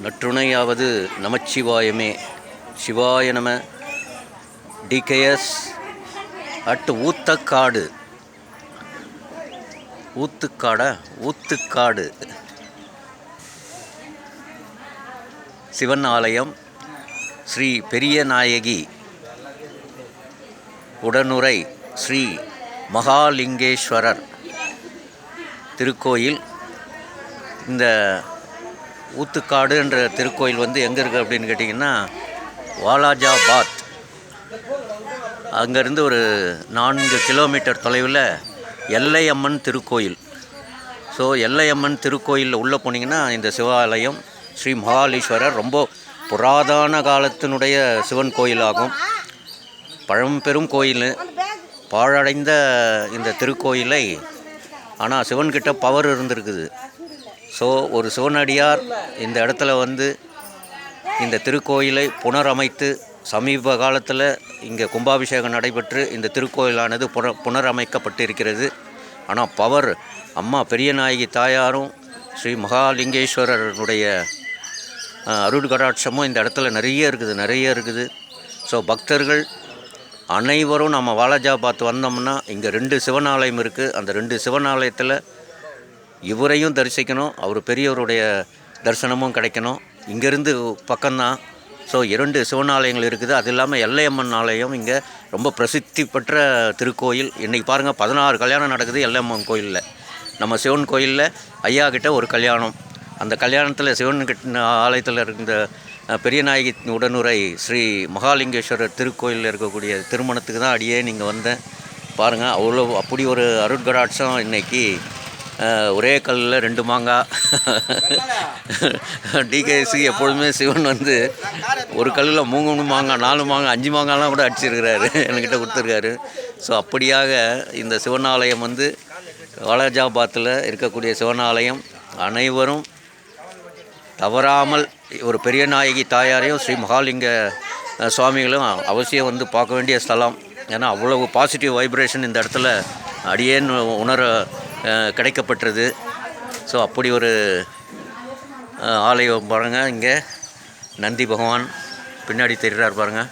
நற்றுணையாவது நமச்சிவாயமே. சிவாய நம. TKS at Oothakkadu. ஊத்துக்காடா? Oothukkadu. Sivan ஆலயம் ஸ்ரீ பெரிய நாயகி உடனுரை ஸ்ரீ மகாலிங்கேஸ்வரர். திருக்கோயில் இந்த ஊத்துக்காடுன்ற திருக்கோயில் வந்து எங்கே இருக்குது அப்படின்னு கேட்டிங்கன்னா வாலாஜாபாத். அங்கேருந்து ஒரு நான்கு கிலோமீட்டர் தொலைவில் எல்லையம்மன் திருக்கோயில். ஸோ எல்லையம்மன் திருக்கோயிலில் உள்ளே போனீங்கன்னா இந்த சிவாலயம் ஸ்ரீ மகாலீஸ்வரர் ரொம்ப புராதன காலத்தினுடைய சிவன் கோயிலாகும். பழம்பெரும் கோயில். பாழடைந்த இந்த திருக்கோயிலை ஆனால் சிவன்கிட்ட பவர் இருந்திருக்குது. ஸோ ஒரு சிவனடியார் இந்த இடத்துல வந்து இந்த திருக்கோயிலை புனரமைத்து சமீப காலத்தில் இங்கே கும்பாபிஷேகம் நடைபெற்று இந்த திருக்கோயிலானது புன புனரமைக்கப்பட்டிருக்கிறது. ஆனால் பவர் அம்மா பெரிய நாயகி தாயாரும் ஸ்ரீ மகாலிங்கேஸ்வரருடைய அருட்கடாட்சமும் இந்த இடத்துல நிறைய இருக்குது நிறைய இருக்குது. ஸோ பக்தர்கள் அனைவரும் நம்ம வாலாஜாபாத் வந்தோம்னா இங்கே ரெண்டு சிவனாலயம் இருக்குது அந்த ரெண்டு சிவனாலயத்தில் இவரையும் தரிசிக்கணும் அவர் பெரியவருடைய தரிசனமும் கிடைக்கணும். இங்கேருந்து பக்கம்தான். ஸோ இரண்டு சிவனாலயங்கள் இருக்குது. அது இல்லாமல் எல்லையம்மன் ஆலயம் இங்கே ரொம்ப பிரசித்தி பெற்ற திருக்கோயில். இன்றைக்கி பாருங்கள் பதினாறு கல்யாணம் நடக்குது எல்லையம்மன் கோயிலில். நம்ம சிவன் கோயிலில் ஐயா கிட்ட ஒரு கல்யாணம். அந்த கல்யாணத்தில் சிவன் கிட்ட ஆலயத்தில் இருந்த பெரியநாயகி பெரிய நாயகி உடனுரை ஸ்ரீ மகாலிங்கேஸ்வரர் திருக்கோயிலில் இருக்கக்கூடிய திருமணத்துக்கு தான் அடியே நீங்கள் வந்தேன். பாருங்கள் அவ்வளோ அப்படி ஒரு அருட்கடாட்சம் இன்னைக்கு ஒரே கல்லில் ரெண்டு மாங்காய் டிகேசி எப்பொழுதுமே சிவன் வந்து ஒரு கல்லில் மூணு மாங்காய் நாலு மாங்காய் அஞ்சு மாங்காய்லாம் கூட அடிச்சிருக்கிறாரு. என்கிட்ட கொடுத்துருக்காரு. ஸோ அப்படியாக இந்த சிவனாலயம் வந்து வாலாஜாபாத்தில் இருக்கக்கூடிய சிவனாலயம் அனைவரும் தவறாமல் ஒரு பெரிய நாயகி தாயாரையும் ஸ்ரீ மகாலிங்க சுவாமிகளும் அவசியம் வந்து பார்க்க வேண்டிய ஸ்தலம். ஏன்னா அவ்வளவு பாசிட்டிவ் வைப்ரேஷன் இந்த இடத்துல அடியேன்னு உணர கிடைக்கப்பட்டது. ஸோ அப்படி ஒரு ஆலயம் பாருங்கள் இங்கே நந்தி பகவான் பின்னாடி தெரிகிறார் பாருங்கள்